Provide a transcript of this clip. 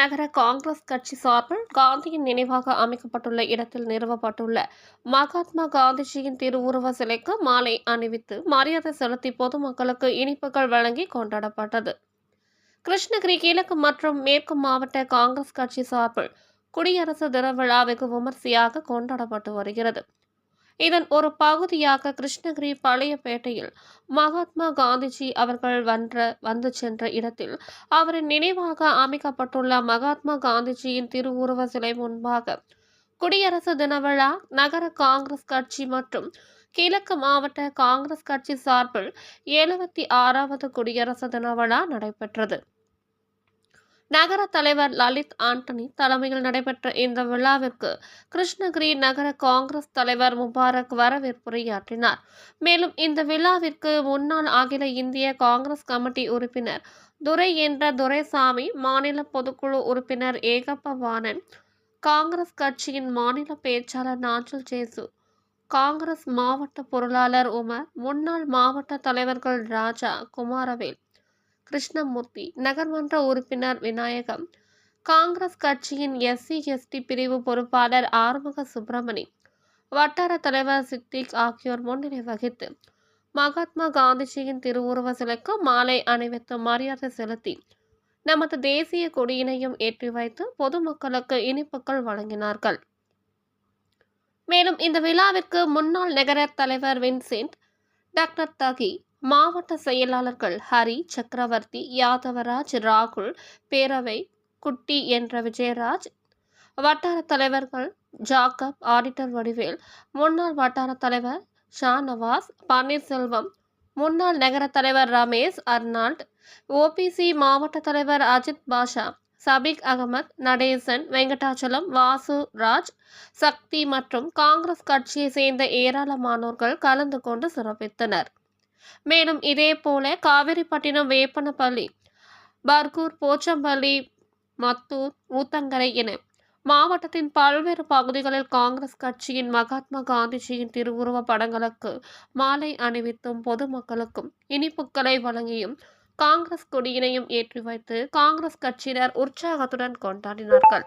நகர காங்கிரஸ் கட்சி சார்பில் காந்தியின் நினைவாக அமைக்கப்பட்டுள்ள இடத்தில் நிறுவப்பட்டுள்ள மகாத்மா காந்திஜியின் திருவுருவ சிலைக்கு மாலை அணிவித்து மரியாதை செலுத்தி பொதுமக்களுக்கு இனிப்புகள் வழங்கி கொண்டாடப்பட்டது. கிருஷ்ணகிரி கிழக்கு மற்றும் மேற்கு மாவட்ட காங்கிரஸ் கட்சி சார்பில் குடியரசு தின விழா வெகு விமர்சையாக கொண்டாடப்பட்டு வருகிறது. இதன் ஒரு பகுதியாக கிருஷ்ணகிரி பழையப்பேட்டையில் மகாத்மா காந்திஜி அவர்கள் வன்ற வந்து சென்ற இடத்தில் அவரின் நினைவாக அமைக்கப்பட்டுள்ள மகாத்மா காந்திஜியின் திருவுருவ சிலை முன்பாக குடியரசு தின விழா நகர காங்கிரஸ் கட்சி மற்றும் கிழக்கு மாவட்ட காங்கிரஸ் கட்சி சார்பில் எழுபத்தி ஆறாவது குடியரசு தின விழா நடைபெற்றது. நகர தலைவர் லலித் ஆண்டனி தலைமையில் நடைபெற்ற இந்த விழாவிற்கு கிருஷ்ணகிரி நகர காங்கிரஸ் தலைவர் முபாரக் வரவேற்புரையாற்றினார். மேலும் இந்த விழாவிற்கு முன்னாள் அகில இந்திய காங்கிரஸ் கமிட்டி உறுப்பினர் துரை என்ற துரைசாமி மாநில பொதுக்குழு உறுப்பினர் ஏகப்பவானன் காங்கிரஸ் கட்சியின் மாநில பேச்சாளர் நாஞ்சல் ஜேசு காங்கிரஸ் மாவட்ட பொருளாளர் உமர் முன்னாள் மாவட்ட தலைவர்கள் ராஜா குமாரவேல் கிருஷ்ணமூர்த்தி நகர்மன்ற உறுப்பினர் விநாயகம். காங்கிரஸ் கட்சியின் எஸ்சி எஸ்டி பிரிவு பொறுப்பாளர் ஆறுமுக சுப்பிரமணி. வட்டார தலைவர் சித்திக் ஆகியோர் முன்னிலை வகித்து மகாத்மா காந்திஜியின் திருவுருவ சிலைக்கு மாலை அணிவித்து மரியாதை செலுத்தி நமது தேசிய கொடியினையும் ஏற்றி வைத்து பொதுமக்களுக்கு இனிப்புகள் வழங்கினார்கள். மேலும் இந்த விழாவிற்கு முன்னாள் நகர தலைவர் வின்சென்ட் டாக்டர் தகி மாவட்ட செயலாளர்கள் ஹரி சக்கரவர்த்தி யாதவராஜ் ராகுல் பேரவை குட்டி என்ற விஜயராஜ் வட்டார தலைவர்கள் ஜாக்கப் ஆடிட்டர் வடிவேல் முன்னாள் வட்டார தலைவர் ஷா நவாஸ் பன்னீர்செல்வம் முன்னாள் நகர தலைவர் ரமேஷ் அர்னால்ட் ஓபிசி மாவட்ட தலைவர் அஜித் பாஷா சபிக் அகமத் நடேசன் வெங்கடாச்சலம் வாசு ராஜ் சக்தி மற்றும் காங்கிரஸ் கட்சியை சேர்ந்த ஏராளமானோர்கள் கலந்து கொண்டு சிறப்பித்தனர். மேலும் இதேபோல காவிரிப்பட்டினம் வேப்பனப்பள்ளி பர்கூர் போச்சம்பள்ளி மத்தூர் ஊத்தங்கரை என மாவட்டத்தின் பல்வேறு பகுதிகளில் காங்கிரஸ் கட்சியின் மகாத்மா காந்திஜியின் திருவுருவ படங்களுக்கு மாலை அணிவித்தும் பொதுமக்களுக்கும் இனிப்புகளை வழங்கியும் காங்கிரஸ் கொடியினையும் ஏற்றி வைத்து காங்கிரஸ் கட்சியினர் உற்சாகத்துடன் கொண்டாடினார்கள்.